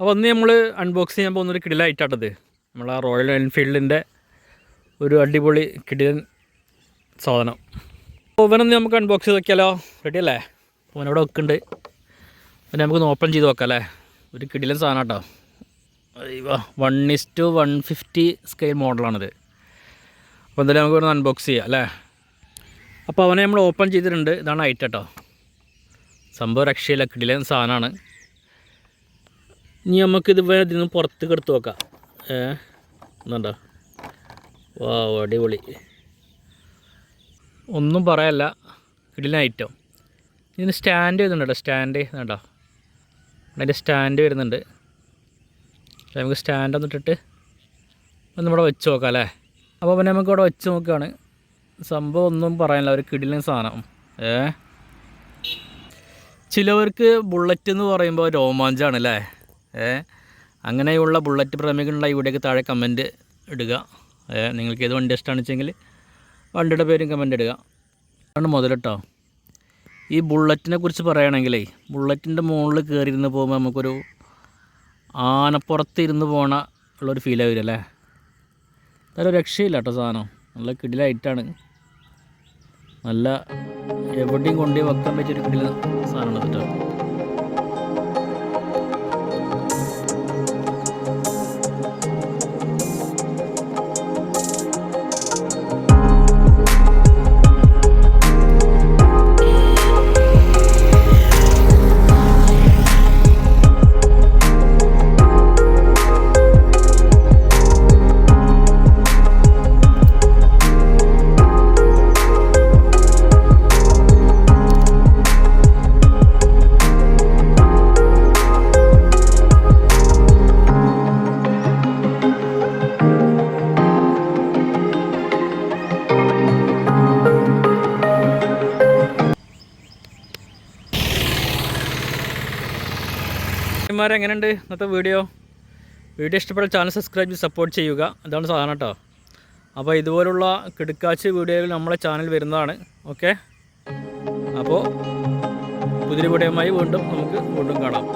അപ്പോൾ ഒന്ന് നമ്മൾ അൺബോക്സ് ചെയ്യാൻ പോകുന്നൊരു കിടിലായിട്ടാട്ടത് നമ്മൾ ആ റോയൽ എൻഫീൽഡിന്റെ ഒരു അടിപൊളി കിടിലൻ സാധനം. ഇവനൊന്ന് നമുക്ക് അൺബോക്സ് ചെയ്ത് നോക്കിയാലോ റെഡി അല്ലേ? അവനവിടെ വെക്കുന്നുണ്ട് പിന്നെ നമുക്കൊന്ന് ഓപ്പൺ ചെയ്ത് നോക്കാം അല്ലേ ഒരു കിടിലൻ സാധനം കേട്ടോ one is to one fifty scale മോഡലാണിത് അപ്പോൾ എന്തായാലും നമുക്ക് ഒന്ന് അൺബോക്സ് ചെയ്യാം അല്ലേ? അപ്പോൾ അവനെ നമ്മൾ ഓപ്പൺ ചെയ്തിട്ടുണ്ട്. ഇതാണ് ഐറ്റം കേട്ടോ സംഭവം രക്ഷയില്ല. കിടിലൻ സാധനമാണ്. ഇനി നമുക്കിത് ഇതിൽ നിന്ന് പുറത്ത് കെടുത്ത് നോക്കാം. ഏ എന്നുണ്ടോ വാ അടിപൊളി. ഒന്നും പറയല്ല കിടിലൻ ഐറ്റം ഇതിന് സ്റ്റാൻഡ് വരുന്നുണ്ട്? സ്റ്റാൻഡ് വേണ്ട അതിന്റെ സ്റ്റാൻഡ് വരുന്നുണ്ട്. നമുക്ക് സ്റ്റാൻഡ് വന്നിട്ടിട്ട് ഒന്ന് ഇവിടെ വെച്ച് നോക്കാം അല്ലേ? അപ്പോൾ പിന്നെ നമുക്ക് ഇവിടെ വെച്ച് നോക്കുകയാണ് സംഭവം ഒന്നും പറയാനില്ല ഒരു കിടിലൻ സാധനം. ഏ? ചിലവർക്ക് ബുള്ളറ്റ് എന്ന് പറയുമ്പോൾ രോമാഞ്ചാണ് അല്ലേ? അങ്ങനെയുള്ള ബുള്ളറ്റ് പ്രേമികളുള്ള ഇവിടേക്ക് താഴെ കമന്റ് ഇടുക. നിങ്ങൾക്ക് ഏത് വണ്ടി ഇഷ്ടമാണ് വെച്ചെങ്കിൽ വണ്ടിയുടെ പേരും കമന്റ് ഇടുക. അതാണ് മുതലട്ടോ ഈ ബുള്ളറ്റിനെ കുറിച്ച് പറയുകയാണെങ്കിലേ ബുള്ളറ്റിന്റെ മുകളിൽ കയറിയിരുന്ന് പോകുമ്പോൾ നമുക്കൊരു ആനപ്പുറത്ത് ഇരുന്ന് പോണ ഉള്ളൊരു ഫീൽ വരും അല്ലേ? അതൊരു രക്ഷയില്ല കേട്ടോ സാധനം. നല്ല കിടിലായിട്ടാണ് നല്ല എവിടെയും കൊണ്ടുപോയി വെക്കാൻ പറ്റിയൊരു കിടില സാധനമാണ് കേട്ടോ മാരെ എങ്ങനെയുണ്ട് ഇന്നത്തെ വീഡിയോ? വീഡിയോ ഇഷ്ടപ്പെട്ട ചാനൽ സബ്സ്ക്രൈബ് ചെയ്ത് സപ്പോർട്ട് ചെയ്യുക. അതാണ് സാധാരണ കേട്ടോ അപ്പോൾ ഇതുപോലുള്ള കിടുക്കാച്ച് വീഡിയോകൾ നമ്മളെ ചാനൽ വരുന്നതാണ്. ഓക്കെ അപ്പോൾ പുതിയ വീഡിയോയുമായി വീണ്ടും നമുക്ക് വീണ്ടും കാണാം.